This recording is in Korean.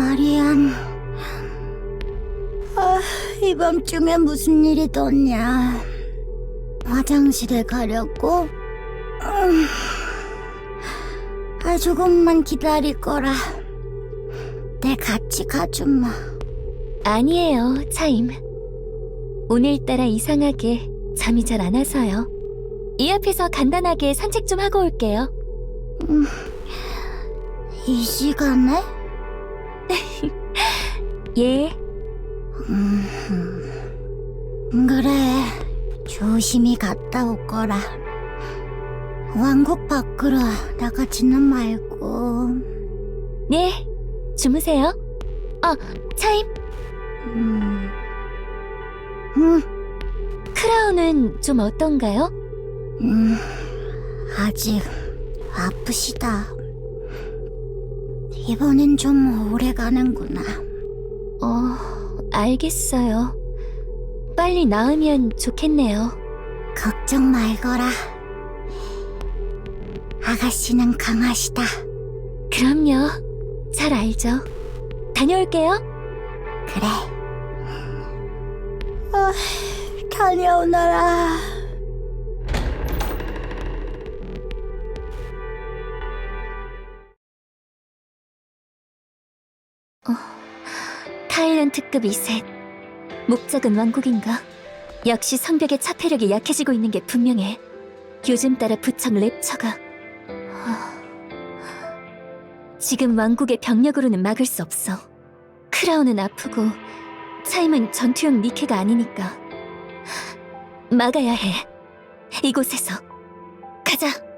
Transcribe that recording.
마리안. 아, 이밤중에 무슨 일이 떴냐. 화장실에 가려고? 음, 아, 조금만 기다릴 거라. 내 같이 가줌마. 아니에요, 차임. 오늘따라 이상하게 잠이 잘 안 와서요. 이 앞에서 간단하게 산책 좀 하고 올게요. 음, 이 시간에? 예, 음, 그래. 조심히 갔다 올 거라. 왕국 밖으로 나가지는 말고. 네. 주무세요. 어, 차임. 음, 음, 크라운은 좀 어떤가요? 음, 아직 아프시다. 이번엔 좀 오래 가는구나. 어, 알겠어요. 빨리 나으면 좋겠네요. 걱정 말거라. 아가씨는 강하시다. 그럼요. 잘 알죠. 다녀올게요. 그래. 아, 다녀오너라. 타일런 특급 이 셋. 목적은 왕국인가? 역시 성벽의 차폐력이 약해지고 있는 게 분명해. 요즘 따라 부청 랩처가. 하... 지금 왕국의 병력으로는 막을 수 없어. 크라운은 아프고 차임은 전투용 니케가 아니니까. 막아야 해. 이곳에서. 가자.